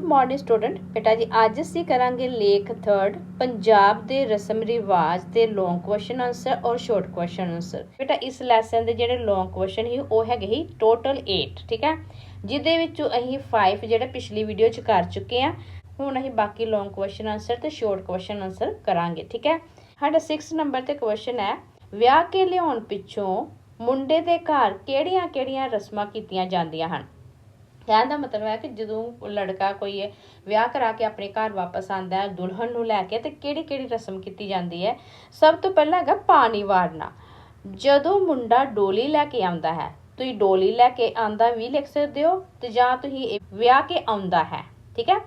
Good morning student ਬੇਟਾ ਜੀ, ਅੱਜ ਅਸੀਂ ਕਰਾਂਗੇ ਲੇਖ 3rd ਪੰਜਾਬ ਦੇ ਰਸਮ ਰਿਵਾਜ ਤੇ ਲੌਂਗ ਕੁਐਸਚਨ ਆਨਸਰ ਔਰ ਸ਼ਾਰਟ ਕੁਐਸਚਨ ਆਨਸਰ ਬੇਟਾ, ਇਸ ਲੈਸਨ ਦੇ ਜਿਹੜੇ ਲੌਂਗ ਕੁਐਸਚਨ ਸੀ, ਉਹ ਹੈਗੇ ਸੀ ਟੋਟਲ 8 ਠੀਕ ਹੈ? ਜਿਹਦੇ ਵਿੱਚੋਂ ਅਸੀਂ 5 ਜਿਹੜੇ ਪਿਛਲੀ ਵੀਡੀਓ ਚ ਕਰ ਚੁੱਕੇ ਆ ਹੁਣ ਅਸੀਂ ਬਾਕੀ ਲੌਂਗ ਕੁਐਸਚਨ ਆਨਸਰ ਤੇ ਸ਼ਾਰਟ ਕੁਐਸਚਨ ਆਨਸਰ ਕਰਾਂਗੇ, ਠੀਕ ਹੈ? ਸਾਡਾ 6 ਨੰਬਰ ਤੇ ਕੁਐਸਚਨ ਹੈ, ਵਿਆਹ ਕੇ ਲਿਆਉਣ ਪਿੱਛੋਂ ਮੁੰਡੇ ਦੇ ਘਰ ਕਿਹੜੀਆਂ-ਕਿਹੜੀਆਂ ਰਸਮਾਂ ਕੀਤੀਆਂ ਜਾਂਦੀਆਂ ਹਨ? ਕਹਿਣ ਦਾ ਮਤਲਬ ਹੈ ਕਿ ਜਦੋਂ ਲੜਕਾ ਕੋਈ ਵਿਆਹ ਕਰਾ ਕੇ ਆਪਣੇ ਘਰ ਵਾਪਸ ਆਂਦਾ ਹੈ, ਦੁਲਹਨ ਨੂੰ ਲੈ ਕੇ, ਤੇ ਕਿਹੜੀ ਕਿਹੜੀ ਰਸਮ ਕੀਤੀ ਜਾਂਦੀ ਹੈ? ਸਭ ਤੋਂ ਪਹਿਲਾਂ ਹੈਗਾ ਪਾਣੀ ਵਾਰਨਾ। ਜਦੋਂ ਮੁੰਡਾ ਡੋਲੀ ਲੈ ਕੇ ਆਉਂਦਾ ਹੈ, ਤੁਸੀਂ ਡੋਲੀ ਲੈ ਕੇ ਆਂਦਾ ਵੀ ਲਿਖ ਸਕਦੇ ਹੋ, ਤੇ ਜਾਂ ਤੁਸੀਂ ਵਿਆਹ ਕੇ ਆਉਂਦਾ ਹੈ, ਠੀਕ ਹੈ?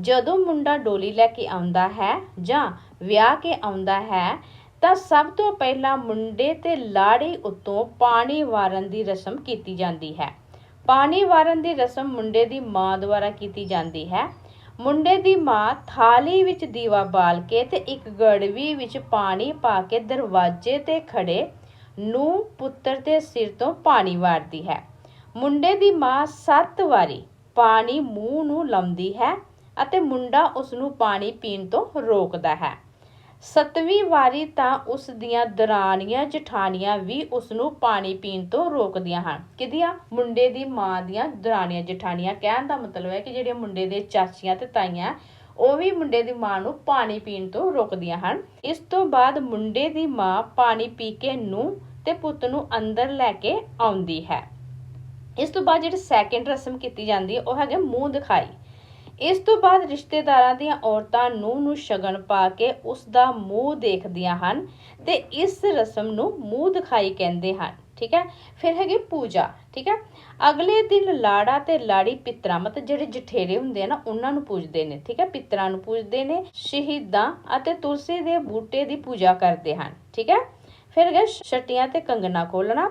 ਜਦੋਂ ਮੁੰਡਾ ਡੋਲੀ ਲੈ ਕੇ ਆਉਂਦਾ ਹੈ ਜਾਂ ਵਿਆਹ ਕੇ ਆਉਂਦਾ ਹੈ, ਤਾਂ ਸਭ ਤੋਂ ਪਹਿਲਾਂ ਮੁੰਡੇ ਤੇ ਲਾੜੀ ਉੱਤੋਂ ਪਾਣੀ ਵਾਰਨ ਦੀ ਰਸਮ ਕੀਤੀ ਜਾਂਦੀ ਹੈ। ਪਾਣੀ ਵਾਰਨ ਦੀ ਰਸਮ ਮੁੰਡੇ ਦੀ ਮਾਂ ਦੁਆਰਾ ਕੀਤੀ ਜਾਂਦੀ ਹੈ। ਮੁੰਡੇ ਦੀ ਮਾਂ ਥਾਲੀ ਵਿੱਚ ਦੀਵਾ ਬਾਲ ਕੇ ਤੇ ਇੱਕ ਗੜਵੀ ਵਿੱਚ ਪਾਣੀ ਪਾ ਕੇ ਦਰਵਾਜ਼ੇ ਤੇ ਖੜੇ ਨੂੰ ਪੁੱਤਰ ਦੇ ਸਿਰ ਤੋਂ ਪਾਣੀ ਵਾਰਦੀ ਹੈ। ਮੁੰਡੇ ਦੀ ਮਾਂ ਸੱਤ ਵਾਰੀ ਪਾਣੀ ਮੂੰਹ ਨੂੰ ਲਾਉਂਦੀ ਹੈ ਅਤੇ ਮੁੰਡਾ ਉਸ ਨੂੰ ਪਾਣੀ ਪੀਣ ਤੋਂ ਰੋਕਦਾ ਹੈ। ਸੱਤਵੀਂ ਵਾਰੀ ਤਾਂ ਉਸ ਦੀਆਂ ਦਰਾਣੀਆਂ ਜਠਾਣੀਆਂ ਵੀ ਉਸ ਨੂੰ ਪਾਣੀ ਪੀਣ ਤੋਂ ਰੋਕਦੀਆਂ ਹਨ। ਕਿਦੀਆਂ ਮੁੰਡੇ ਦੀ ਮਾਂ ਦੀਆਂ ਦਰਾਣੀਆਂ ਜਠਾਣੀਆਂ। ਕਹਿਣ ਦਾ ਮਤਲਬ ਹੈ ਕਿ ਜਿਹੜੇ ਮੁੰਡੇ ਦੇ ਚਾਚੀਆਂ ਤੇ ਤਾਈਆਂ, ਉਹ ਵੀ ਮੁੰਡੇ ਦੀ ਮਾਂ ਨੂੰ ਪਾਣੀ ਪੀਣ ਤੋਂ ਰੋਕਦੀਆਂ ਹਨ। ਇਸ ਤੋਂ ਬਾਅਦ ਮੁੰਡੇ ਦੀ ਮਾਂ ਪਾਣੀ ਪੀ ਕੇ ਨੂੰ ਤੇ ਪੁੱਤ ਨੂੰ ਅੰਦਰ ਲੈ ਕੇ ਆਉਂਦੀ ਹੈ। ਇਸ ਤੋਂ ਬਾਅਦ ਜਿਹੜੀ ਸੈਕਿੰਡ ਰਸਮ ਕੀਤੀ ਜਾਂਦੀ ਹੈ, ਉਹ ਹੈਗੇ ਮੂੰਹ ਦਿਖਾਈ। ਇਸ ਤੋਂ ਬਾਅਦ ਰਿਸ਼ਤੇਦਾਰਾਂ ਦੀਆਂ ਔਰਤਾਂ ਨੂੰ ਨੂੰ ਸ਼ਗਨ ਪਾ ਕੇ ਉਸ ਦਾ ਮੂੰਹ ਦੇਖਦੀਆਂ ਹਨ ਤੇ ਇਸ ਰਸਮ ਨੂੰ ਮੂੰਹ ਦਿਖਾਈ ਕਹਿੰਦੇ ਹਨ। ਠੀਕ ਹੈ? ਫਿਰ ਹੈਗੀ ਪੂਜਾ। ਠੀਕ ਹੈ? ਅਗਲੇ ਦਿਨ ਲਾੜਾ ਤੇ ਲਾੜੀ ਪਿਤਰਾ, ਮਤਲਬ ਜਿਹੜੇ ਜਠੇਰੇ ਹੁੰਦੇ ਆ ਨਾ, ਉਹਨਾਂ ਨੂੰ ਪੂਜਦੇ ਨੇ। ਠੀਕ ਹੈ? ਪਿਤਰਾਂ ਨੂੰ ਪੂਜਦੇ ਨੇ, ਸ਼ਹੀਦਾਂ ਅਤੇ ਤੁਲਸੀ ਦੇ ਬੂਟੇ ਦੀ ਪੂਜਾ ਕਰਦੇ ਹਨ। ਠੀਕ ਹੈ? ਫਿਰ ਗਏ ਛਟੀਆਂ ਤੇ ਕੰਗਣਾ ਖੋਲਣਾ।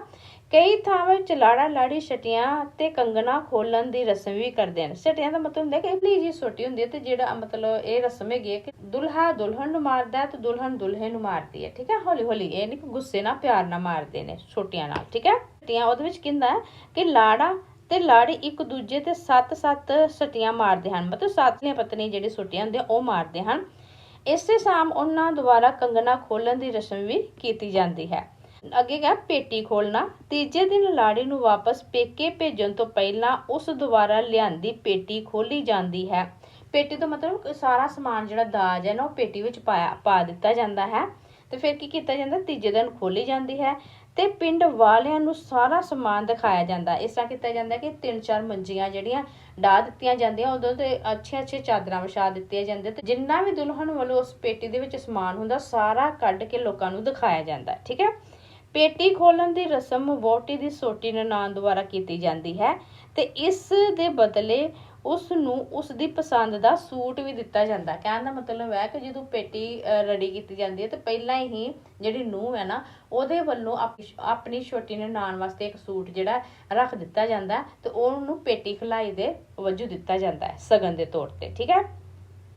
ਕਈ ਥਾਵਾਂ ਵਿੱਚ ਲਾੜਾ ਲਾੜੀ ਛਟੀਆਂ ਤੇ ਕੰਗਣਾ ਖੋਲਣ ਦੀ ਰਸਮ ਵੀ ਕਰਦੇ ਨੇ ਛਟੀਆਂ ਦਾ ਮਤਲਬ ਹੁੰਦਾ ਕਿ ਇਤਨੀ ਜੀ ਛੋਟੀ ਹੁੰਦੀ ਹੈ ਤੇ ਜਿਹੜਾ ਮਤਲਬ ਇਹ ਰਸਮ ਹੈਗੀ ਹੈ ਕਿ ਦੁਲਹਾ ਦੁਲਹਨ ਨੂੰ ਮਾਰਦਾ ਹੈ ਤੇ ਦੁਲਹਨ ਦੁਲਹੇ ਨੂੰ ਮਾਰਦੀ ਹੈ, ਠੀਕ ਹੈ? ਹੌਲੀ ਹੌਲੀ ਇਹ ਨਹੀਂ ਕਿ ਗੁੱਸੇ ਨਾਲ ਪਿਆਰ ਨਾਲ ਮਾਰਦੇ ਨੇ ਛੋਟੀਆਂ ਨਾਲ, ਠੀਕ ਹੈ? ਛਟੀਆਂ ਉਹਦੇ ਵਿੱਚ ਕਹਿੰਦਾ ਕਿ ਲਾੜਾ ਤੇ ਲਾੜੀ ਇੱਕ ਦੂਜੇ ਤੇ ਸੱਤ ਸੱਤ ਛਟੀਆਂ ਮਾਰਦੇ ਹਨ। ਮਤਲਬ ਸਾਥੀਆਂ ਪਤਨੀ ਜਿਹੜੀ ਛੋਟੀਆਂ ਹੁੰਦੀਆਂ ਉਹ ਮਾਰਦੇ ਹਨ। ਇਸੇ ਸਾਮ ਉਹਨਾਂ ਦੁਆਰਾ ਕੰਗਣਾ ਖੋਲਣ ਦੀ ਰਸਮ ਵੀ ਕੀਤੀ ਜਾਂਦੀ ਹੈ। ਅੱਗੇ ਗਿਆ ਪੇਟੀ ਖੋਲਣਾ ਤੀਜੇ ਦਿਨ ਲਾੜੀ ਨੂੰ ਵਾਪਸ ਪੇਕੇ ਭੇਜਣ ਤੋਂ ਪਹਿਲਾਂ ਉਸ ਦੁਆਰਾ ਲਿਆਂਦੀ ਪੇਟੀ ਖੋਲੀ ਜਾਂਦੀ ਹੈ। ਪੇਟੀ ਤੋਂ ਮਤਲਬ ਸਾਰਾ ਸਮਾਨ ਜਿਹੜਾ ਦਾਜ ਹੈ ਨਾ, ਉਹ ਪੇਟੀ ਵਿੱਚ ਪਾਇਆ, ਪਾ ਦਿੱਤਾ ਜਾਂਦਾ ਹੈ। ਤੇ ਫਿਰ ਕੀ ਕੀਤਾ ਜਾਂਦਾ? ਤੀਜੇ ਦਿਨ ਖੋਲੀ ਜਾਂਦੀ ਹੈ। ਤੇ ਪਿੰਡ ਵਾਲਿਆਂ ਨੂੰ ਸਾਰਾ ਸਮਾਨ ਦਿਖਾਇਆ ਜਾਂਦਾ। ਇਸ ਤਰ੍ਹਾਂ ਕੀਤਾ ਜਾਂਦਾ ਕਿ ਤਿੰਨ ਚਾਰ ਮੰਜੀਆਂ ਜਿਹੜੀਆਂ ਡਾ ਦਿੱਤੀਆਂ ਜਾਂਦੀਆਂ, ਉਦੋਂ ਤੇ ਅੱਛੇ ਅੱਛੇ ਚਾਦਰਾਂ ਵਿਛਾ ਦਿੱਤੀਆਂ ਜਾਂਦੀਆਂ ਤੇ ਜਿੰਨਾ ਵੀ ਦੁਲਹਨ ਵੱਲੋਂ ਉਸ ਪੇਟੀ ਦੇ ਵਿੱਚ ਸਮਾਨ ਹੁੰਦਾ, ਸਾਰਾ ਕੱਢ ਕੇ ਲੋਕਾਂ ਨੂੰ ਦਿਖਾਇਆ ਜਾਂਦਾ, ਠੀਕ ਹੈ? ਪੇਟੀ ਖੋਲਣ ਦੀ ਰਸਮ ਵੋਟੀ ਦੀ ਸੋਟੀ ਨਨਾਣ ਦੁਆਰਾ ਕੀਤੀ ਜਾਂਦੀ ਹੈ ਤੇ ਇਸ ਦੇ ਬਦਲੇ ਉਸ ਨੂੰ ਉਸ ਦੀ ਪਸੰਦ ਦਾ ਸੂਟ ਵੀ ਦਿੱਤਾ ਜਾਂਦਾ। ਕਹਿਣ ਦਾ ਮਤਲਬ ਹੈ ਕਿ ਜਦੋਂ ਪੇਟੀ ਰੈਡੀ ਕੀਤੀ ਜਾਂਦੀ ਹੈ ਤੇ ਪਹਿਲਾਂ ਹੀ ਜਿਹੜੀ ਨੂੰਹ ਹੈ ਨਾ, ਉਹਦੇ ਵੱਲੋਂ ਆਪਣੀ ਛੋਟੀ ਨਨਾਣ ਵਾਸਤੇ ਇੱਕ ਸੂਟ ਜਿਹੜਾ ਰੱਖ ਦਿੱਤਾ ਜਾਂਦਾ ਤੇ ਉਹਨੂੰ ਪੇਟੀ ਖਲਾਈ ਦੇ ਵਜੋਂ ਦਿੱਤਾ ਜਾਂਦਾ ਹੈ ਸਗਨ ਦੇ ਤੌਰ ਤੇ, ਠੀਕ ਹੈ?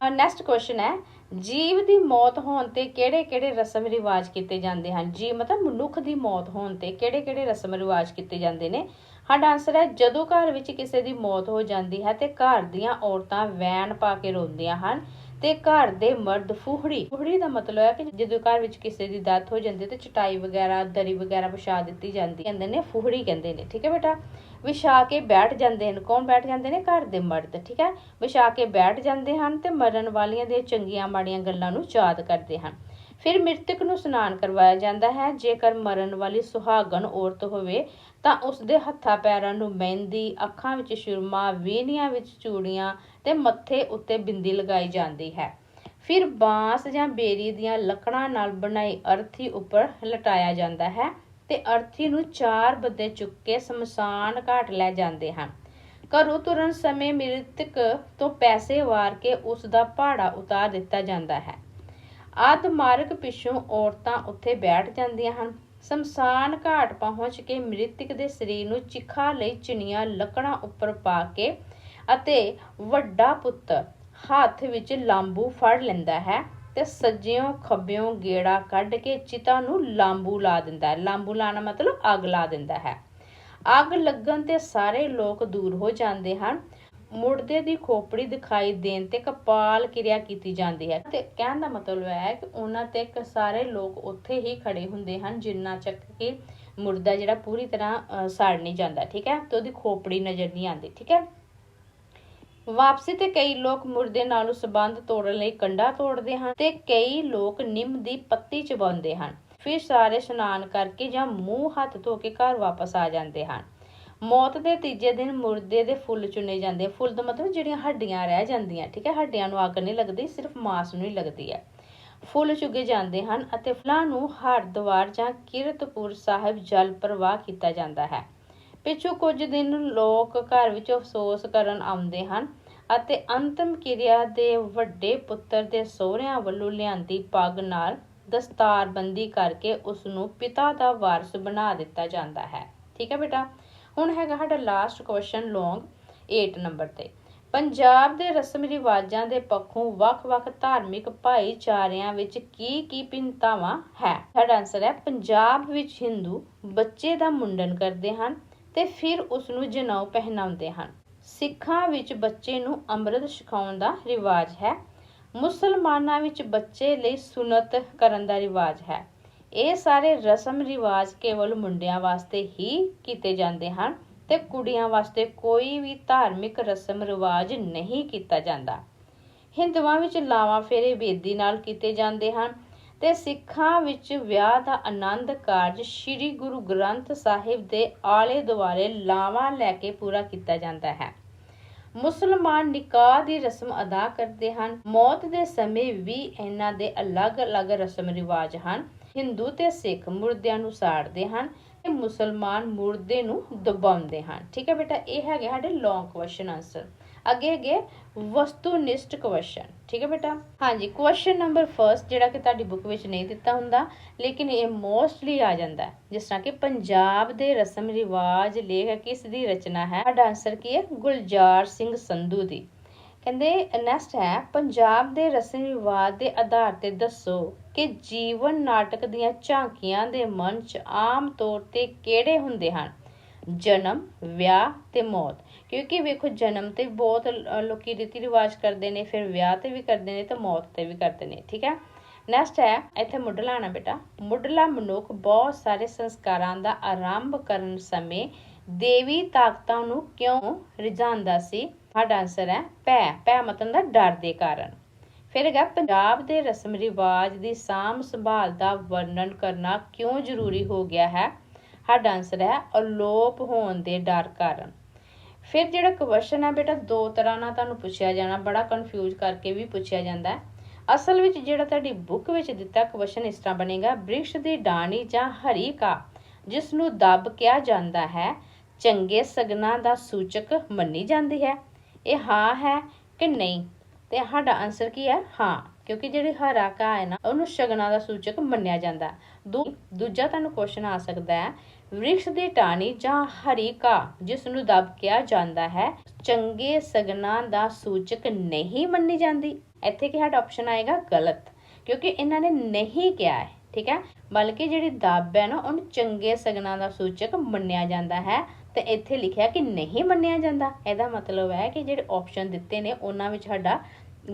ਨੈਕਸਟ ਕੁਐਸਚਨ ਹੈ, ਜੀਵ ਦੀ ਮੌਤ ਹੋਣ ਤੇ ਕਿਹੜੇ-ਕਿਹੜੇ ਰਸਮ ਰਿਵਾਜ ਕੀਤੇ ਜਾਂਦੇ ਹਨ? ਜੀ ਮਤਲਬ ਮਨੁੱਖ ਦੀ ਮੌਤ ਹੋਣ ਤੇ ਕਿਹੜੇ-ਕਿਹੜੇ ਰਸਮ ਰਿਵਾਜ ਕੀਤੇ ਜਾਂਦੇ ਨੇ? ਸਾਡਾ ਆਨਸਰ ਹੈ, ਜਦੋਂ ਘਰ ਵਿੱਚ ਕਿਸੇ ਦੀ ਮੌਤ ਹੋ ਜਾਂਦੀ ਹੈ ਤੇ ਘਰ ਦੀਆਂ ਔਰਤਾਂ ਵੈਣ ਪਾ ਕੇ ਰੋਂਦੀਆਂ ਹਨ ਤੇ ਘਰ ਦੇ ਮਰਦ ਫੁਹੜੀ। ਫੁਹੜੀ ਦਾ ਮਤਲਬ ਹੈ ਕਿ ਜਦੋਂ ਘਰ ਵਿੱਚ ਕਿਸੇ ਦੀ ਡੈਥ ਹੋ ਜਾਂਦੀ ਤੇ ਚਟਾਈ ਵਗੈਰਾ, ਦਰੀ ਵਗੈਰਾ ਵਿਛਾ ਦਿੱਤੀ ਜਾਂਦੀ ਕਹਿੰਦੇ ਨੇ ਫੁਹੜੀ ਕਹਿੰਦੇ ਨੇ, ਠੀਕ ਹੈ ਬੇਟਾ? ਵਿਛਾ ਕੇ ਬੈਠ ਜਾਂਦੇ ਹਨ। ਕੌਣ ਬੈਠ ਜਾਂਦੇ ਨੇ? ਘਰ ਦੇ ਮਰਦ, ਠੀਕ ਹੈ? ਵਿਛਾ ਕੇ ਬੈਠ ਜਾਂਦੇ ਹਨ ਤੇ ਮਰਨ ਵਾਲੀਆਂ ਦੇ ਚੰਗੀਆਂ ਮਾੜੀਆਂ ਗੱਲਾਂ ਨੂੰ ਯਾਦ ਕਰਦੇ ਹਨ। ਫਿਰ ਮ੍ਰਿਤਕ ਨੂੰ ਇਸ਼ਨਾਨ ਕਰਵਾਇਆ ਜਾਂਦਾ ਹੈ। ਜੇਕਰ ਮਰਨ ਵਾਲੀ ਸੁਹਾਗਣ ਔਰਤ ਹੋਵੇ, ਤਾਂ ਉਸ ਦੇ ਹੱਥਾਂ ਪੈਰਾਂ ਨੂੰ ਮਹਿੰਦੀ, ਅੱਖਾਂ ਵਿੱਚ ਸੁਰਮਾ ਵੀਨੀਆਂ ਵਿੱਚ ਚੂੜੀਆਂ ਤੇ ਮੱਥੇ ਉੱਤੇ ਬਿੰਦੀ ਲਗਾਈ ਜਾਂਦੀ ਹੈ। ਫਿਰ ਬਾਂਸ ਜਾਂ ਬੇਰੀ ਦੀਆਂ ਲੱਕੜਾਂ ਨਾਲ ਬਣਾਈ ਅਰਥੀ ਉੱਪਰ ਲਟਾਇਆ ਜਾਂਦਾ ਹੈ ਤੇ ਅਰਥੀ ਨੂੰ ਚਾਰ ਬੰਦੇ ਚੁੱਕ ਕੇ ਸਮਸਾਨ ਘਾਟ ਲੈ ਜਾਂਦੇ ਹਨ। ਘਰੋਂ ਤੁਰਨ ਸਮੇਂ ਮ੍ਰਿਤਕ ਤੋਂ ਪੈਸੇ ਵਾਰ ਕੇ ਉਸ ਦਾ ਭਾੜਾ ਉਤਾਰ ਦਿੱਤਾ ਜਾਂਦਾ ਹੈ। ਆਦ ਮਾਰਗ ਪਿੱਛੋਂ ਔਰਤਾਂ ਉੱਥੇ ਬੈਠ ਜਾਂਦੀਆਂ ਹਨ। ਸਮਸਾਨ ਘਾਟ ਪਹੁੰਚ ਕੇ ਮ੍ਰਿਤਕ ਦੇ ਸਰੀਰ ਨੂੰ ਚਿਖਾ ਲਈ ਚਿਣੀਆਂ ਲੱਕੜਾਂ ਉੱਪਰ ਪਾ ਕੇ ਅਤੇ ਵੱਡਾ ਪੁੱਤਰ ਹੱਥ ਵਿੱਚ ਲਾਂਬੂ ਫੜ ਲੈਂਦਾ ਹੈ ਤੇ ਸੱਜਿਓਂ ਖੱਬਿਓਂ ਗੇੜਾ ਕੱਢ ਕੇ ਚਿਤਾ ਨੂੰ ਲਾਂਬੂ ਲਾ ਦਿੰਦਾ ਹੈ। ਲਾਂਬੂ ਲਾਣਾ ਮਤਲਬ ਅੱਗ ਲਾ ਦਿੰਦਾ ਹੈ। ਅੱਗ ਲੱਗਣ ਤੇ ਸਾਰੇ ਲੋਕ ਦੂਰ ਹੋ ਜਾਂਦੇ ਹਨ। ਮੁਰਦੇ ਦੀ ਖੋਪੜੀ ਦਿਖਾਈ ਦੇਣ ਤੇ ਕਪਾਲ ਕਿਰਿਆ ਕੀਤੀ ਜਾਂਦੀ ਹੈ। ਤੇ ਕਹਿਣ ਦਾ ਮਤਲਬ ਹੈ ਕਿ ਉਹਨਾਂ ਤੇ ਸਾਰੇ ਲੋਕ ਉੱਥੇ ਹੀ ਖੜੇ ਹੁੰਦੇ ਹਨ, ਜਿੰਨਾ ਚੱਕ ਕੇ ਮੁਰਦਾ ਜਿਹੜਾ ਪੂਰੀ ਤਰ੍ਹਾਂ ਸੜ ਨਹੀਂ ਜਾਂਦਾ, ਠੀਕ ਹੈ? ਤੇ ਉਹਦੀ ਖੋਪੜੀ ਨਜ਼ਰ ਨਹੀਂ ਆਉਂਦੀ, ਠੀਕ ਹੈ? ਵਾਪਸੀ ਤੇ ਕਈ ਲੋਕ ਮੁਰਦੇ ਨਾਲੋਂ ਸੰਬੰਧ ਤੋੜਨ ਲਈ ਕੰਡਾ ਤੋੜਦੇ ਹਨ ਤੇ ਕਈ ਲੋਕ ਨਿੰਮ ਦੀ ਪੱਤੀ ਚਬਾਉਂਦੇ ਹਨ। ਫਿਰ ਸਾਰੇ ਇਸ਼ਨਾਨ ਕਰਕੇ ਜਾਂ ਮੂੰਹ ਹੱਥ ਧੋ ਕੇ ਘਰ ਵਾਪਸ ਆ ਜਾਂਦੇ ਹਨ। ਮੌਤ ਦੇ ਤੀਜੇ ਦਿਨ ਮੁਰਦੇ ਦੇ ਫੁੱਲ ਚੁਣੇ ਜਾਂਦੇ ਫੁੱਲ ਦਾ ਮਤਲਬ ਜਿਹੜੀਆਂ ਹੱਡੀਆਂ ਰਹਿ ਜਾਂਦੀਆਂ, ਠੀਕ ਹੈ? ਹੱਡੀਆਂ ਨੂੰ ਅੱਗ ਨਹੀਂ ਲੱਗਦੀ, ਸਿਰਫ ਮਾਸ ਨੂੰ ਹੀ ਲੱਗਦੀ ਹੈ। ਫੁੱਲ ਚੁਗੇ ਜਾਂਦੇ ਹਨ ਅਤੇ ਫੁੱਲਾਂ ਨੂੰ ਹਰਦੁਆਰ ਜਾਂ ਕੀਰਤਪੁਰ ਸਾਹਿਬ ਜਲ ਪ੍ਰਵਾਹ ਕੀਤਾ ਜਾਂਦਾ ਹੈ। ਪਿਛੂ ਕੁਝ ਦਿਨ ਲੋਕ ਘਰ ਵਿੱਚ ਅਫਸੋਸ ਕਰਨ ਆਉਂਦੇ ਹਨ ਅਤੇ ਅੰਤਮ ਕਿਰਿਆ ਦੇ ਵੱਡੇ ਪੁੱਤਰ ਦੇ ਸਹੁਰਿਆਂ ਵੱਲੋਂ ਲਿਆਂਦੀ ਪੱਗ ਨਾਲ ਦਸਤਾਰਬੰਦੀ ਕਰਕੇ ਉਸ ਨੂੰ ਪਿਤਾ ਦਾ ਵਾਰਸ ਬਣਾ ਦਿੱਤਾ ਜਾਂਦਾ ਹੈ। ਠੀਕ ਹੈ ਬੇਟਾ? ਹੁਣ ਹੈਗਾ ਸਾਡਾ ਲਾਸਟ ਕੁਐਸਚਨ ਲੌਂਗ 8 ਨੰਬਰ ਤੇ। ਪੰਜਾਬ ਦੇ ਰਸਮ ਰਿਵਾਜਾਂ ਦੇ ਪੱਖੋਂ ਵੱਖ-ਵੱਖ ਧਾਰਮਿਕ ਭਾਈਚਾਰਿਆਂ ਵਿੱਚ ਕੀ ਕੀ ਭਿੰਨਤਾਵਾਂ ਹੈ? ਸਾਡਾ ਆਨਸਰ ਹੈ, ਪੰਜਾਬ ਵਿੱਚ ਹਿੰਦੂ ਬੱਚੇ ਦਾ ਮੁੰਡਨ ਕਰਦੇ ਹਨ ਤੇ ਫਿਰ ਉਸ ਨੂੰ ਜਨੇਊ ਪਹਿਨਾਉਂਦੇ ਹਨ। ਸਿੱਖਾਂ ਵਿੱਚ ਬੱਚੇ ਨੂੰ ਅੰਮ੍ਰਿਤ ਛਕਾਉਣ ਦਾ ਰਿਵਾਜ ਹੈ। ਮੁਸਲਮਾਨਾਂ ਵਿੱਚ ਬੱਚੇ ਲਈ ਸੁਨਤ ਕਰਨ ਦਾ ਰਿਵਾਜ ਹੈ। ਇਹ ਸਾਰੇ ਰਸਮ ਰਿਵਾਜ ਕੇਵਲ ਮੁੰਡਿਆਂ ਵਾਸਤੇ ਹੀ ਕੀਤੇ ਜਾਂਦੇ ਹਨ ਤੇ ਕੁੜੀਆਂ ਵਾਸਤੇ ਕੋਈ ਵੀ ਧਾਰਮਿਕ ਰਸਮ ਰਿਵਾਜ ਨਹੀਂ ਕੀਤਾ ਜਾਂਦਾ। ਹਿੰਦੂਆਂ ਵਿੱਚ ਲਾਵਾਂ ਫੇਰੇ ਬੇਦੀ ਨਾਲ ਕੀਤੇ ਜਾਂਦੇ ਹਨ ਤੇ ਸਿੱਖਾਂ ਵਿੱਚ ਵਿਆਹ ਦਾ ਆਨੰਦ ਕਾਰਜ ਸ੍ਰੀ ਗੁਰੂ ਗ੍ਰੰਥ ਸਾਹਿਬ ਦੇ ਆਲੇ ਦੁਆਲੇ ਲਾਵਾਂ ਲੈ ਕੇ ਪੂਰਾ ਕੀਤਾ ਜਾਂਦਾ ਹੈ। ਮੁਸਲਮਾਨ ਨਿਕਾਹ ਦੀ ਰਸਮ ਅਦਾ ਕਰਦੇ ਹਨ। ਮੌਤ ਦੇ ਸਮੇਂ ਵੀ ਇਹਨਾਂ ਦੇ ਅਲੱਗ-ਅਲੱਗ ਰਸਮ ਰਿਵਾਜ ਹਨ। ਹਿੰਦੂ ਤੇ ਸਿੱਖ ਮੁਰਦਿਆਂ ਨੂੰ ਸਾੜਦੇ ਹਨ ਤੇ ਮੁਸਲਮਾਨ ਮੁਰਦੇ ਨੂੰ ਦਬਾਉਂਦੇ ਹਨ। ਠੀਕ ਹੈ ਬੇਟਾ, ਇਹ ਹੈਗੇ ਸਾਡੇ ਲੌਂਗ ਕੁਐਸਚਨ ਆਨਸਰ ਅੱਗੇ ਹੈਗੇ ਵਸਤੂਨਿਸ਼ਟ ਕੁਐਸਚਨ ਠੀਕ ਹੈ ਬੇਟਾ? ਹਾਂਜੀ ਕੁਐਸਚਨ ਨੰਬਰ ਫਰਸਟ ਜਿਹੜਾ ਕਿ ਤੁਹਾਡੀ ਬੁੱਕ ਵਿੱਚ ਨਹੀਂ ਦਿੱਤਾ ਹੁੰਦਾ, ਲੇਕਿਨ ਇਹ ਮੋਸਟਲੀ ਆ ਜਾਂਦਾ ਜਿਸ ਤਰ੍ਹਾਂ ਕਿ ਪੰਜਾਬ ਦੇ ਰਸਮ ਰਿਵਾਜ ਲੇਖ ਕਿਸ ਦੀ ਰਚਨਾ ਹੈ? ਸਾਡਾ ਆਨਸਰ ਕੀ ਹੈ? ਗੁਲਜ਼ਾਰ ਸਿੰਘ ਸੰਧੂ ਦੀ। ਕਹਿੰਦੇ ਨੈਕਸਟ ਹੈ, ਪੰਜਾਬ ਦੇ ਰਸਮ ਰਿਵਾਜ ਦੇ ਆਧਾਰ ਤੇ ਦੱਸੋ ਕਿ ਜੀਵਨ ਨਾਟਕ ਦੀਆਂ ਝਾਂਕੀਆਂ ਦੇ ਮੰਚ ਆਮ ਤੌਰ ਤੇ ਕਿਹੜੇ ਹੁੰਦੇ ਹਨ? ਜਨਮ, ਵਿਆਹ ਤੇ ਮੌਤ। ਕਿਉਂਕਿ ਵੇਖੋ, ਜਨਮ ਤੇ ਬਹੁਤ ਲ- ਲੋਕੀ ਰੀਤੀ ਰਿਵਾਜ ਕਰਦੇ ਨੇ, ਫਿਰ ਵਿਆਹ ਤੇ ਵੀ ਕਰਦੇ ਨੇ ਤੇ ਮੌਤ ਤੇ ਵੀ ਕਰਦੇ ਨੇ, ਠੀਕ ਹੈ? ਨੈਕਸਟ ਹੈ, ਇੱਥੇ ਮੁੱਢਲਾ ਆਣਾ ਬੇਟਾ। ਮੁੱਢਲਾ ਮਨੁੱਖ ਬਹੁਤ ਸਾਰੇ ਸੰਸਕਾਰਾਂ ਦਾ ਆਰੰਭ ਕਰਨ ਸਮੇਂ ਦੇਵੀ ਤਾਕਤਾਂ ਨੂੰ ਕਿਉਂ ਰਿਝਾਉਂਦਾ ਸੀ? ਸਾਡਾ ਆਨਸਰ ਹੈ ਭੈ। ਭੈ ਮਤਲਬ ਦਾ ਡਰ ਦੇ ਕਾਰਨ। ਫਿਰ ਹੈਗਾ, ਪੰਜਾਬ ਦੇ ਰਸਮ ਰਿਵਾਜ ਦੀ ਸਾਂਭ ਸੰਭਾਲ ਦਾ ਵਰਣਨ ਕਰਨਾ ਕਿਉਂ ਜ਼ਰੂਰੀ ਹੋ ਗਿਆ ਹੈ? ਸਾਡਾ ਆਨਸਰ ਹੈ ਅਲੋਪ ਹੋਣ ਦੇ ਡਰ ਕਾਰਨ। ਫਿਰ ਜਿਹੜਾ ਕੁਐਸਚਨ ਹੈ ਬੇਟਾ, ਦੋ ਤਰ੍ਹਾਂ ਨਾਲ ਤੁਹਾਨੂੰ ਪੁੱਛਿਆ ਜਾਣਾ, ਬੜਾ ਕਨਫਿਊਜ਼ ਕਰਕੇ ਵੀ ਪੁੱਛਿਆ ਜਾਂਦਾ ਹੈ। ਅਸਲ ਵਿੱਚ ਜਿਹੜਾ ਤੁਹਾਡੀ ਬੁੱਕ ਵਿੱਚ ਦਿੱਤਾ ਕੁਐਸਚਨ ਇਸ ਤਰ੍ਹਾਂ ਬਣੇਗਾ, ਬ੍ਰਿਕਸ਼ ਦੀ ਡਾਣੀ ਜਾਂ ਹਰੀ ਕਾ ਜਿਸ ਨੂੰ ਦੱਬ ਕਿਹਾ ਜਾਂਦਾ ਹੈ ਚੰਗੇ ਸਗਨਾਂ ਦਾ ਸੂਚਕ ਮੰਨੀ ਜਾਂਦੀ ਹੈ। ਇਹ ਹਾਂ ਹੈ ਕਿ ਨਹੀਂ? ਤੇ ਸਾਡਾ ਆਨਸਰ ਕੀ ਹੈ? ਹਾਂ, ਕਿਉਂਕਿ ਜਿਹੜੀ ਹਰਾ ਕਾ ਹੈ ਨਾ, ਉਹਨੂੰ ਸ਼ਗਨਾਂ ਦਾ ਸੂਚਕ ਮੰਨਿਆ ਜਾਂਦਾ। ਦੂ- ਦੂਜਾ ਤੁਹਾਨੂੰ ਕੁਐਸਚਨ ਆ ਸਕਦਾ ਹੈ, ਵ੍ਰਿਕਸ਼ ਦੀ ਟਾਹਣੀ ਜਾਂ ਹਰੀ ਕਾ ਜਿਸ ਨੂੰ ਦਬ ਕਿਹਾ ਜਾਂਦਾ ਹੈ, ਚੰਗੇ ਸਗਨਾਂ ਦਾ ਸੂਚਕ ਨਹੀਂ ਮੰਨੀ ਜਾਂਦੀ? ਇੱਥੇ ਕਿ ਸਾਡਾ ਆਪਸ਼ਨ ਆਏਗਾ? ਗਲਤ, ਕਿਉਂਕਿ ਇਹਨਾਂ ਨੇ ਨਹੀਂ ਕਿਹਾ ਹੈ, ਠੀਕ ਹੈ? ਬਲਕਿ ਜਿਹੜੀ ਦੱਬ ਹੈ ਨਾ, ਉਹਨੂੰ ਚੰਗੇ ਸਗਨਾਂ ਦਾ ਸੂਚਕ ਮੰਨਿਆ ਜਾਂਦਾ ਹੈ। ਤੇ ਇੱਥੇ ਲਿਖਿਆ ਕਿ ਨਹੀਂ ਮੰਨਿਆ ਜਾਂਦਾ। ਇਹਦਾ ਮਤਲਬ ਹੈ ਕਿ ਜਿਹੜੇ ਆਪਸ਼ਨ ਦਿੱਤੇ ਨੇ, ਉਹਨਾਂ ਵਿੱਚ ਸਾਡਾ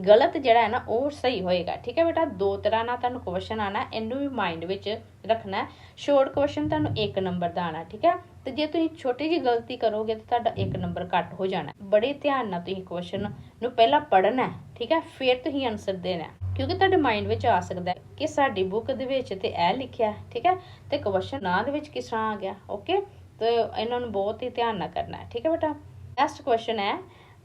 ਗਲਤ ਜਿਹੜਾ ਹੈ ਨਾ, ਉਹ ਸਹੀ ਹੋਏਗਾ। ਠੀਕ ਹੈ ਬੇਟਾ? ਦੋ ਤਰ੍ਹਾਂ ਨਾਲ ਤੁਹਾਨੂੰ ਕੁਐਸਚਨ ਆਣਾ ਇਹਨੂੰ ਵੀ ਮਾਈਂਡ ਵਿੱਚ ਰੱਖਣਾ ਸ਼ੋਰਟ ਕੁਐਸਚਨ ਤੁਹਾਨੂੰ 1 ਨੰਬਰ ਦਾ ਆਣਾ ਠੀਕ ਹੈ? ਤੇ ਜੇ ਤੁਸੀਂ ਛੋਟੀ ਜਿਹੀ ਗਲਤੀ ਕਰੋਗੇ, ਤਾਂ ਤੁਹਾਡਾ 1 ਨੰਬਰ ਘੱਟ ਹੋ ਜਾਣਾ ਬੜੇ ਧਿਆਨ ਨਾਲ ਤੁਸੀਂ ਕੁਐਸਚਨ ਨੂੰ ਪਹਿਲਾਂ ਪੜ੍ਹਨਾ ਠੀਕ ਹੈ? ਫਿਰ ਤੁਸੀਂ ਆਨਸਰ ਦੇਣਾ ਕਿਉਂਕਿ ਤੁਹਾਡੇ ਮਾਈਂਡ ਵਿੱਚ ਆ ਸਕਦਾ ਕਿ ਸਾਡੀ ਬੁੱਕ ਦੇ ਵਿੱਚ ਤੇ ਇਹ ਲਿਖਿਆ ਠੀਕ ਹੈ? ਤੇ ਕੁਐਸਚਨ ਨਾਂ ਦੇ ਵਿੱਚ ਕਿਸ ਤਰ੍ਹਾਂ ਆ ਗਿਆ? ਓਕੇ ਤੇ ਇਹਨਾਂ ਨੂੰ ਬਹੁਤ ਹੀ ਧਿਆਨ ਨਾਲ ਕਰਨਾ ਹੈ। ਠੀਕ ਹੈ ਬੇਟਾ? ਨੈਕਸਟ ਕੁਐਸਚਨ ਹੈ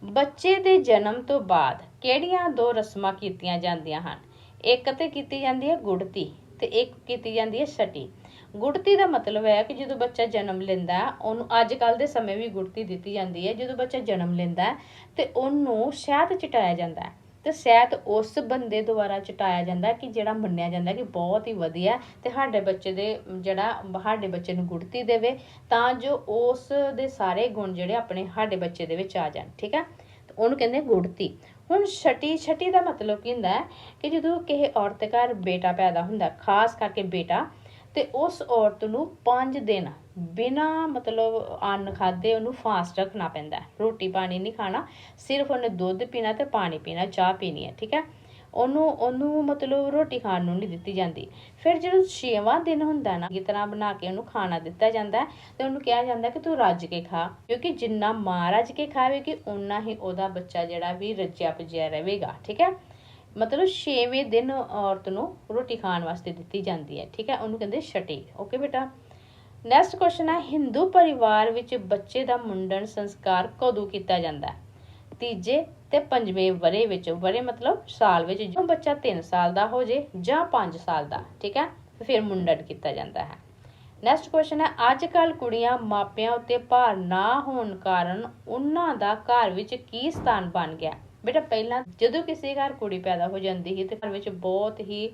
ਬੱਚੇ ਦੇ ਜਨਮ ਤੋਂ ਬਾਅਦ ਕਿਹੜੀਆਂ ਦੋ ਰਸਮਾਂ ਕੀਤੀਆਂ ਜਾਂਦੀਆਂ ਹਨ? ਇੱਕ ਤੇ ਕੀਤੀ ਜਾਂਦੀ ਹੈ ਗੁੜਤੀ ਤੇ ਇੱਕ ਕੀਤੀ ਜਾਂਦੀ ਹੈ ਛਟੀ। ਗੁੜਤੀ ਦਾ ਮਤਲਬ ਹੈ ਕਿ ਜਦੋਂ ਬੱਚਾ ਜਨਮ ਲੈਂਦਾ ਉਹਨੂੰ ਅੱਜ ਕੱਲ ਦੇ ਸਮੇਂ ਵੀ ਗੁੜਤੀ ਦਿੱਤੀ ਜਾਂਦੀ ਹੈ। ਜਦੋਂ ਬੱਚਾ ਜਨਮ ਲੈਂਦਾ ਹੈ, ਤੇ ਉਹਨੂੰ ਸ਼ਹਿਦ ਚਟਾਇਆ ਜਾਂਦਾ ਹੈ। ਤੇ ਸ਼ਹਿਦ ਉਸ ਬੰਦੇ ਦੁਆਰਾ ਚਟਾਇਆ ਜਾਂਦਾ ਕਿ ਜਿਹੜਾ ਮੰਨਿਆ ਜਾਂਦਾ ਕਿ ਬਹੁਤ ਹੀ ਵਧੀਆ ਹੈ ਤੇ ਸਾਡੇ ਬੱਚੇ ਦੇ ਜਿਹੜਾ, ਸਾਡੇ ਬੱਚੇ ਨੂੰ ਗੁੜਤੀ ਦੇਵੇ, ਤਾਂ ਜੋ ਉਸ ਦੇ ਸਾਰੇ ਗੁਣ ਜਿਹੜੇ ਆਪਣੇ ਸਾਡੇ ਬੱਚੇ ਦੇ ਵਿੱਚ ਆ ਜਾਣ, ਠੀਕ ਹੈ? ਉਹਨੂੰ ਕਹਿੰਦੇ ਗੁੜਤੀ। ਹੁਣ ਛਟੀ ਛਟੀ ਦਾ ਮਤਲਬ ਕੀ ਹੁੰਦਾ ਹੈ ਕਿ ਜਦੋਂ ਕਿਸੇ ਔਰਤ ਘਰ ਬੇਟਾ ਪੈਦਾ ਹੁੰਦਾ, ਖਾਸ ਕਰਕੇ ਬੇਟਾ ਤੇ ਉਸ ਔਰਤ ਨੂੰ 5 ਦਿਨ ਬਿਨਾ ਮਤਲਬ ਅੰਨ ਖਾਦੇ ਉਹਨੂੰ ਫਾਸਟ ਰੱਖਣਾ ਪੈਂਦਾ ਰੋਟੀ ਪਾਣੀ ਨਹੀਂ ਖਾਣਾ, ਸਿਰਫ ਉਹਨੇ ਦੁੱਧ ਪੀਣਾ ਤੇ ਪਾਣੀ ਪੀਣਾ, ਚਾਹ ਪੀਣੀ ਹੈ, ਠੀਕ ਹੈ? ਉਹਨੂੰ ਉਹਨੂੰ ਮਤਲਬ ਰੋਟੀ ਖਾਣ ਨੂੰ ਨਹੀਂ ਦਿੱਤੀ ਜਾਂਦੀ। ਫਿਰ ਜਦੋਂ 6ਵਾਂ ਦਿਨ ਹੁੰਦਾ ਨਾ ਇਸ ਤਰ੍ਹਾਂ ਬਣਾ ਕੇ ਉਹਨੂੰ ਖਾਣਾ ਦਿੱਤਾ ਜਾਂਦਾ ਹੈ ਤੇ ਉਹਨੂੰ ਕਿਹਾ ਜਾਂਦਾ ਕਿ ਤੂੰ ਰੱਜ ਕੇ ਖਾ, ਕਿਉਂਕਿ ਜਿੰਨਾ ਮਾਂ ਰੱਜ ਕੇ ਖਾਵੇਗੀ ਉਨਾ ਹੀ ਉਹਦਾ ਬੱਚਾ ਜਿਹੜਾ ਵੀ ਰੱਜਿਆ ਪਜਿਆ ਰਹੇਗਾ, ਠੀਕ ਹੈ? ਮਤਲਬ 6ਵੇਂ ਦਿਨ ਔਰਤ ਨੂੰ ਰੋਟੀ ਖਾਣ ਵਾਸਤੇ ਦਿੱਤੀ ਜਾਂਦੀ ਹੈ, ਠੀਕ ਹੈ? ਉਹਨੂੰ ਕਹਿੰਦੇ ਛਟੀ। ਓਕੇ ਬੇਟਾ? ਨੈਕਸਟ ਕੁਐਸਚਨ ਹੈ ਹਿੰਦੂ ਪਰਿਵਾਰ ਵਿੱਚ ਬੱਚੇ ਦਾ ਮੁੰਡਨ ਸੰਸਕਾਰ ਕਦੋਂ ਕੀਤਾ ਜਾਂਦਾ ਹੈ? ਤੀਜੇ ਤੇ ਪੰਜਵੇਂ ਵਰੇ ਵਿੱਚ, ਵਰੇ ਮਤਲਬ ਸਾਲ ਵਿੱਚ ਜੋ ਬੱਚਾ 3 ਸਾਲ ਦਾ ਹੋ ਜੇ ਜਾਂ 5 ਸਾਲ ਦਾ, ਠੀਕ ਹੈ? ਫਿਰ ਮੁੰਡਨ ਕੀਤਾ ਜਾਂਦਾ ਹੈ। ਨੈਕਸਟ ਕੁਐਸਚਨ ਹੈ ਅੱਜ ਕੱਲ ਕੁੜੀਆਂ ਮਾਪਿਆਂ ਉੱਤੇ ਭਾਰ ਨਾ ਹੋਣ ਕਾਰਨ ਉਹਨਾਂ ਦਾ ਘਰ ਵਿੱਚ ਕੀ ਸਥਾਨ ਬਣ ਗਿਆ? ਬੇਟਾ ਪਹਿਲਾਂ ਜਦੋਂ ਕਿਸੇ ਘਰ ਕੁੜੀ ਪੈਦਾ ਹੋ ਜਾਂਦੀ ਸੀ ਤੇ ਘਰ ਵਿੱਚ ਬਹੁਤ ਹੀ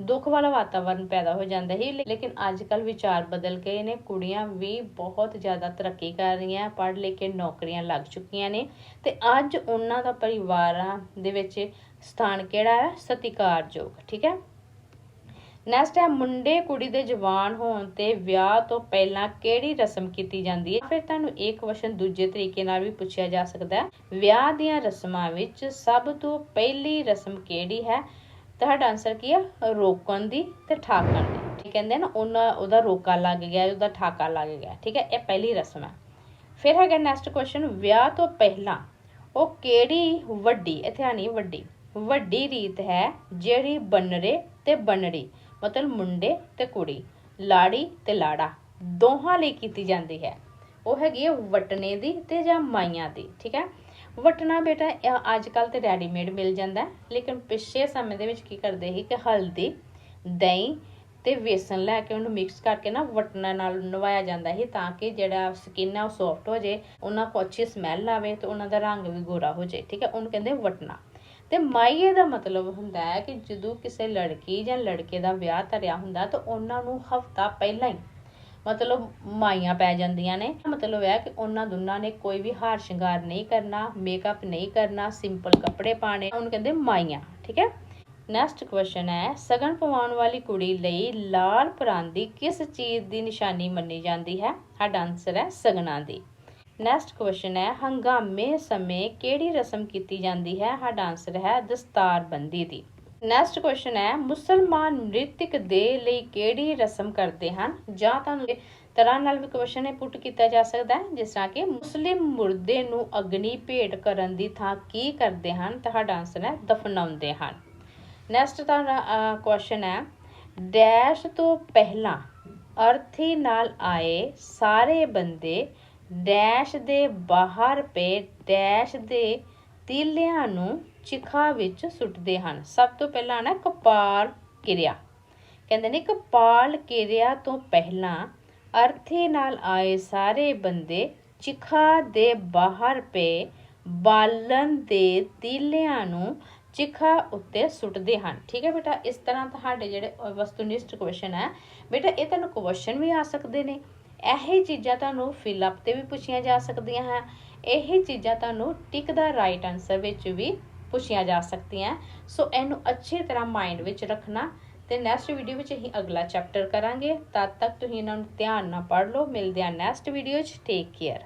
ਦੁੱਖ ਵਾਲਾ ਵਾਤਾਵਰਣ ਪੈਦਾ ਹੋ ਜਾਂਦਾ ਸੀ ਲੇਕਿਨ ਅੱਜ ਕੱਲ ਵਿਚਾਰ ਬਦਲ ਗਏ ਨੇ ਕੁੜੀਆਂ ਵੀ ਬਹੁਤ ਜ਼ਿਆਦਾ ਤਰੱਕੀ ਕਰ ਰਹੀਆਂ, ਪੜ੍ਹ ਲਿਖ ਕੇ ਨੌਕਰੀਆਂ ਲੱਗ ਚੁੱਕੀਆਂ ਨੇ ਤੇ ਅੱਜ ਉਹਨਾਂ ਦਾ ਪਰਿਵਾਰਾਂ ਦੇ ਵਿੱਚ ਸਥਾਨ ਕਿਹੜਾ ਹੈ? ਸਤਿਕਾਰਯੋਗ, ਠੀਕ ਹੈ? ਨੈਕਸਟ ਹੈ, ਮੁੰਡੇ ਕੁੜੀ ਦੇ ਜਵਾਨ ਹੋਣ ਤੇ ਵਿਆਹ ਤੋਂ ਪਹਿਲਾਂ ਕਿਹੜੀ ਰਸਮ ਕੀਤੀ ਜਾਂਦੀ ਹੈ? ਫਿਰ ਤੁਹਾਨੂੰ ਇਹ ਕੁਐਸਚਨ ਦੂਜੇ ਤਰੀਕੇ ਨਾਲ ਵੀ ਪੁੱਛਿਆ ਜਾ ਸਕਦਾ ਹੈ। ਵਿਆਹ ਦੀਆਂ ਰਸਮਾਂ ਵਿੱਚ ਸਭ ਤੋਂ ਪਹਿਲੀ ਰਸਮ ਕਿਹੜੀ ਹੈ? ਤੁਹਾਡਾ ਆਨਸਰ ਕੀ ਹੈ? ਰੋਕਣ ਦੀ ਤੇ ਠਾਕਣ ਦੀ। ਠੀਕ ਕਹਿੰਦੇ ਨਾ, ਉਹਨਾਂ, ਉਹਦਾ ਰੋਕਾ ਲੱਗ ਗਿਆ, ਉਹਦਾ ਠਾਕਾ ਲੱਗ ਗਿਆ। ਠੀਕ ਹੈ, ਇਹ ਪਹਿਲੀ ਰਸਮ ਹੈ। ਫਿਰ ਹੈਗਾ ਨੈਕਸਟ ਕੁਐਸਚਨ ਵਿਆਹ ਤੋਂ ਪਹਿਲਾਂ ਉਹ ਕਿਹੜੀ ਵੱਡੀ, ਇੱਥੇ ਆਣੀ ਵੱਡੀ ਵੱਡੀ ਰੀਤ ਹੈ ਜਿਹੜੀ ਬੰਨਰੇ ਤੇ ਬੰਨੜੀ ਮਤਲਬ ਮੁੰਡੇ ਤੇ ਕੁੜੀ, ਲਾੜੀ ਤੇ ਲਾੜਾ, ਦੋਹਾਂ ਲਈ ਕੀਤੀ ਜਾਂਦੀ ਹੈ। ਉਹ ਹੈਗੀ ਹੈ ਵਟਨੇ ਦੀ ਤੇ ਜਾਂ ਮਾਈਆਂ ਦੀ, ਠੀਕ ਹੈ? ਵਟਣਾ ਬੇਟਾ ਅੱਜ ਕੱਲ ਤੇ ਰੈਡੀਮੇਡ ਮਿਲ ਜਾਂਦਾ ਲੇਕਿਨ ਪਿਛਲੇ ਸਮੇਂ ਦੇ ਵਿੱਚ ਕੀ ਕਰਦੇ ਸੀ ਕਿ ਹਲਦੀ, ਦਹੀਂ ਤੇ ਵੇਸਣ ਲੈ ਕੇ ਉਹਨੂੰ ਮਿਕਸ ਕਰਕੇ ਨਾ ਵਟਣਾ ਨਾਲ ਨਵਾਇਆ ਜਾਂਦਾ ਸੀ ਤਾਂ ਕਿ ਜਿਹੜਾ ਸਕਿਨ ਹੈ ਉਹ ਸੌਫਟ ਹੋ ਜੇ ਉਹਨਾਂ ਕੋ ਅੱਛੀ ਸਮੈਲ ਆਵੇ ਤੇ ਉਹਨਾਂ ਦਾ ਰੰਗ ਵੀ ਗੋਰਾ ਹੋ ਜਾਏ, ਠੀਕ ਹੈ? ਉਹਨੂੰ ਕਹਿੰਦੇ ਵਟਣਾ। ਤੇ ਮਾਈਏ ਦਾ ਮਤਲਬ ਹੁੰਦਾ ਹੈ ਕਿ ਜਦੋਂ ਕਿਸੇ ਲੜਕੀ ਜਾਂ ਲੜਕੇ ਦਾ ਵਿਆਹ ਧਰਿਆ ਹੁੰਦਾ ਤਾਂ ਉਹਨਾਂ ਨੂੰ ਹਫਤਾ ਪਹਿਲਾਂ ਹੀ ਮਤਲਬ ਮਾਈਆਂ ਪੈ ਜਾਂਦੀਆਂ ਨੇ। ਮਤਲਬ ਹੈ ਕਿ ਉਹਨਾਂ ਦੋਨਾਂ ਨੇ ਕੋਈ ਵੀ ਹਾਰ ਸ਼ਿੰਗਾਰ ਨਹੀਂ ਕਰਨਾ ਮੇਕਅਪ ਨਹੀਂ ਕਰਨਾ ਸਿੰਪਲ ਕੱਪੜੇ ਪਾਣੇ ਉਹਨੂੰ ਕਹਿੰਦੇ ਮਾਈਆਂ, ਠੀਕ ਹੈ? ਨੈਕਸਟ ਕੁਐਸਚਨ ਹੈ, ਸਗਨ ਪਵਾਉਣ ਵਾਲੀ ਕੁੜੀ ਲਈ ਲਾਲ ਪਰਾਂਦੀ ਕਿਸ ਚੀਜ਼ ਦੀ ਨਿਸ਼ਾਨੀ ਮੰਨੀ ਜਾਂਦੀ ਹੈ? ਸਾਡਾ ਆਨਸਰ ਹੈ ਸਗਨਾਂ ਦੀ। ਨੈਕਸਟ ਕੁਐਸਚਨ ਹੈ, ਹੰਗਾਮੇ ਸਮੇਂ ਕਿਹੜੀ ਰਸਮ ਕੀਤੀ ਜਾਂਦੀ ਹੈ? ਸਾਡਾ ਆਨਸਰ ਹੈ ਦਸਤਾਰਬੰਦੀ ਦੀ। ਨੈਕਸਟ ਕੁਐਸਚਨ ਹੈ, ਮੁਸਲਮਾਨ ਨ੍ਰਿਤਕ ਦੇ ਲਈ ਕਿਹੜੀ ਰਸਮ ਕਰਦੇ ਹਨ? ਜਾਂ ਤੁਹਾਨੂੰ ਤਰ੍ਹਾਂ ਨਾਲ ਵੀ ਕੁਐਸਚਨ ਹੈ ਪੁੱਟ ਕੀਤਾ ਜਾ ਸਕਦਾ ਹੈ, ਜਿਸ ਤਰ੍ਹਾਂ ਕਿ ਮੁਸਲਿਮ ਮੁਰਦੇ ਨੂੰ ਅਗਨੀ ਭੇਟ ਕਰਨ ਦੀ ਥਾਂ ਕੀ ਕਰਦੇ ਹਨ? ਤੁਹਾਡਾ ਆਨਸਰ ਹੈ ਦਫਨਾਉਂਦੇ ਹਨ। ਨੈਕਸਟ ਦਾ ਕੁਐਸਚਨ ਹੈ, ਡੈਸ਼ ਤੋਂ ਪਹਿਲਾਂ ਅਰਥੀ ਨਾਲ ਆਏ ਸਾਰੇ ਬੰਦੇ ਡੈਸ਼ ਦੇ ਬਾਹਰ ਪਏ ਡੈਸ਼ ਦੇ ਤੀਲਿਆਂ ਨੂੰ ਚਿਖਾ ਵਿੱਚ ਸੁੱਟਦੇ ਹਨ। ਸਭ ਤੋਂ ਪਹਿਲਾਂ ਨਾ ਕਪਾਲ ਕਿਰਿਆ। ਕਹਿੰਦੇ ਨੇ ਕਪਾਲ ਕਿਰਿਆ ਤੋਂ ਪਹਿਲਾਂ ਅਰਥੀ ਨਾਲ ਆਏ ਸਾਰੇ ਬੰਦੇ ਚਿਖਾ ਦੇ ਬਾਹਰ ਪਏ ਬਾਲਣ ਦੇ ਤੀਲਿਆਂ ਨੂੰ ਚਿਖਾ ਉੱਤੇ ਸੁੱਟਦੇ ਹਨ। ਠੀਕ ਹੈ ਬੇਟਾ, ਇਸ ਤਰ੍ਹਾਂ ਤੁਹਾਡੇ ਜਿਹੜੇ ਵਸਤੂਨਿਸ਼ਟ ਕੁਐਸਚਨ ਹੈ, ਬੇਟਾ ਇਹ ਤੁਹਾਨੂੰ ਕੁਐਸਚਨ ਵੀ ਆ ਸਕਦੇ ਨੇ। ਇਹ ਚੀਜ਼ਾਂ ਤੁਹਾਨੂੰ ਫਿਲ ਅਪ ਤੇ ਵੀ ਪੁੱਛੀਆਂ ਜਾ ਸਕਦੀਆਂ ਹੈ ਇਹ ਚੀਜ਼ਾਂ ਤੁਹਾਨੂੰ ਟਿਕ ਦਾ ਰਾਈਟ ਆਨਸਰ ਵਿੱਚ ਵੀ ਪੁੱਛੀਆਂ ਜਾ ਸਕਦੀਆਂ ਸੋ ਇਹਨੂੰ ਅੱਛੇ ਤਰ੍ਹਾਂ ਮਾਈਂਡ ਵਿੱਚ ਰੱਖਣਾ ਤੇ ਨੈਕਸਟ ਵੀਡੀਓ ਵਿੱਚ ਅਸੀਂ ਅਗਲਾ ਚੈਪਟਰ ਕਰਾਂਗੇ। ਤਦ ਤੱਕ ਤੁਸੀਂ ਇਹਨਾਂ ਨੂੰ ਧਿਆਨ ਨਾਲ ਪੜ੍ਹ ਲਓ। ਮਿਲਦੇ ਹਾਂ ਨੈਕਸਟ ਵੀਡੀਓ 'ਚ। Take care